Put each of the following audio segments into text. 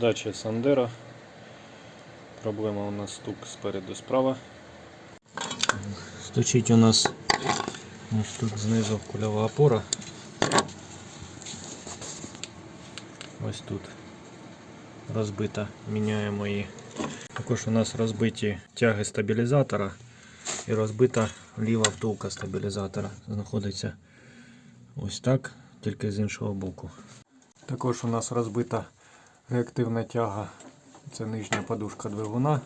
Дача Сандера. Проблема у нас стук спереду справа. Стучить у нас ось тут знизу кульова опора. Ось тут розбита, міняємо її. Також у нас розбиті тяги стабілізатора і розбита ліва втулка стабілізатора. Знаходиться ось так, тільки з іншого боку. Також у нас розбита реактивна тяга. Це нижня подушка двигуна.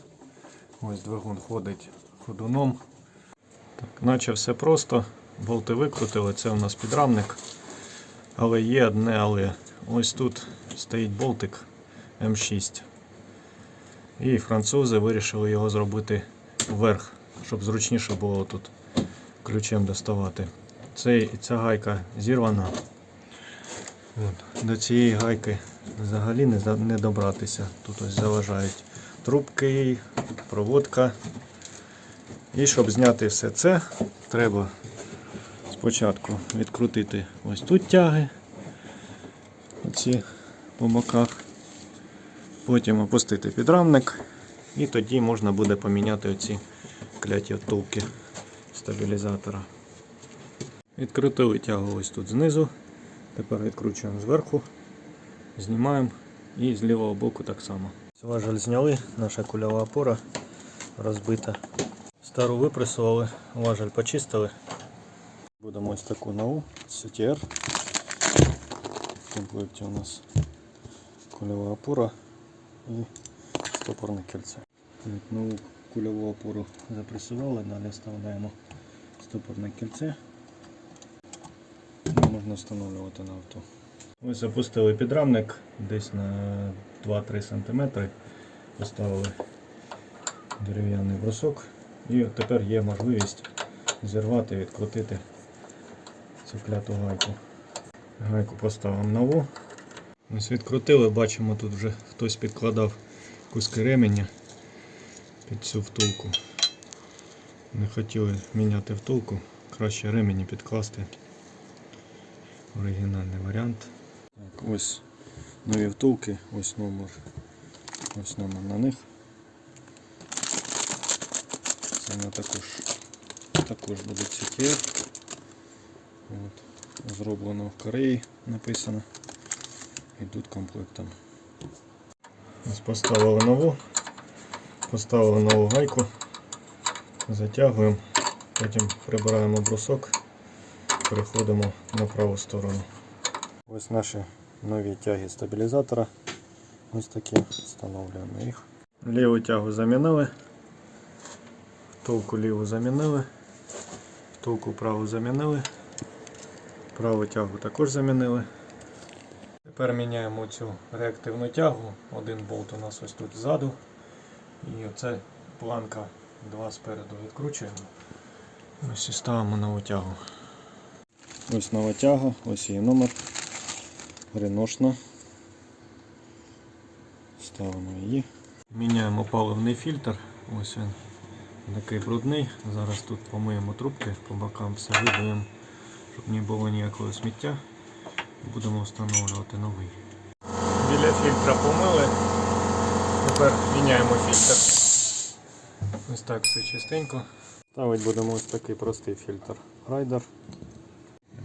Ось двигун ходить ходуном. Так, наче все просто. Болти викрутили, це у нас підрамник. Але є одне але. Ось тут стоїть болтик М6. І французи вирішили його зробити вверх, щоб зручніше було тут ключем доставати. Цей, ця гайка зірвана. От. До цієї гайки взагалі не, не добратися. Тут ось заважають трубки, проводка. І щоб зняти все це, треба спочатку відкрутити ось тут тяги, оці по боках. Потім опустити підрамник і тоді можна буде поміняти оці кляті втулки стабілізатора. Відкрутили тягу ось тут знизу. Тепер відкручуємо зверху, знімаємо і з лівого боку так само. Важель зняли, наша кульова опора розбита. Стару випресували, важель почистили. Будемо ось таку нову CTR. В комплекті у нас кульова опора і стопорне кільце. Так, нову кульову опору запресували, далі вставляємо стопорне кільце можна встановлювати на авто. Ми запустили підрамник десь на 2-3 см, поставили дерев'яний брусок і тепер є можливість зірвати, відкрутити цю кляту гайку. Гайку поставимо нову. Ось відкрутили, бачимо, тут вже хтось підкладав куски ременя під цю втулку. Не хотіли міняти втулку, краще ремені підкласти. Оригінальний варіант. Ось нові втулки, ось номер. Ось номер на них. Це вона також, також буде CTR. От. Зроблено в Кореї написано. Йдуть комплектом. Ось поставили нову, поставили нову гайку, затягуємо, потім прибираємо брусок, переходимо на праву сторону. Ось наші нові тяги стабілізатора. Ось такі встановлюємо їх. Ліву тягу замінили, втулку ліву замінили, втулку праву замінили, праву тягу також замінили. Тепер міняємо цю реактивну тягу. Один болт у нас ось тут ззаду. І оце планка два спереду відкручуємо. Ось і ставимо нову тягу. Ось нова тяга, ось її номер. Реношна. Ставимо її. Міняємо паливний фільтр. Ось він такий брудний. Зараз тут помиємо трубки, по бокам все видаємо, щоб не було ніякого сміття. Будемо встановлювати новий. Біля фільтра помили. Тепер міняємо фільтр. Ось так все чистенько. Ставити будемо ось такий простий фільтр Райдер.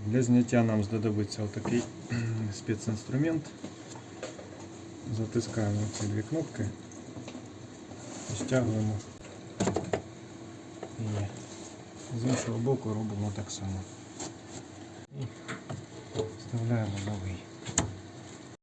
Для зняття нам знадобиться отакий спецінструмент. Затискаємо ці дві кнопки, стягуємо і з іншого боку робимо так само. І вставляємо новий.